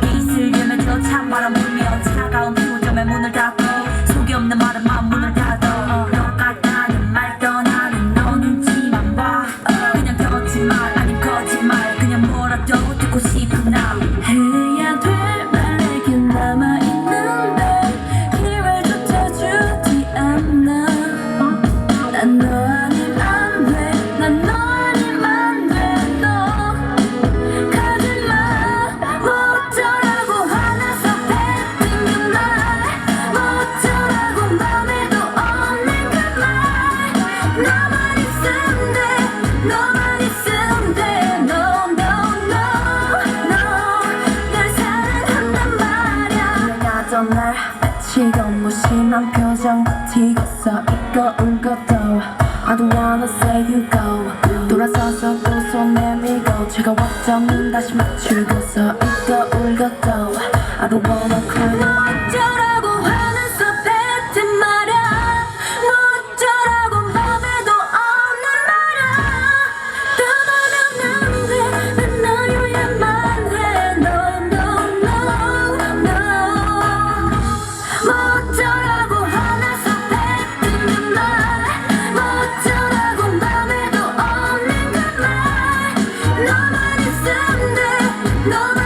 pieces. 날 배치고 무심한 표정 버티고 서 있고 울고 또 I don't wanna say you go. 돌아서서 또손 내밀고 제가 왔던 눈 다시 맞추고 서 있고 울고 또 I don't wanna 너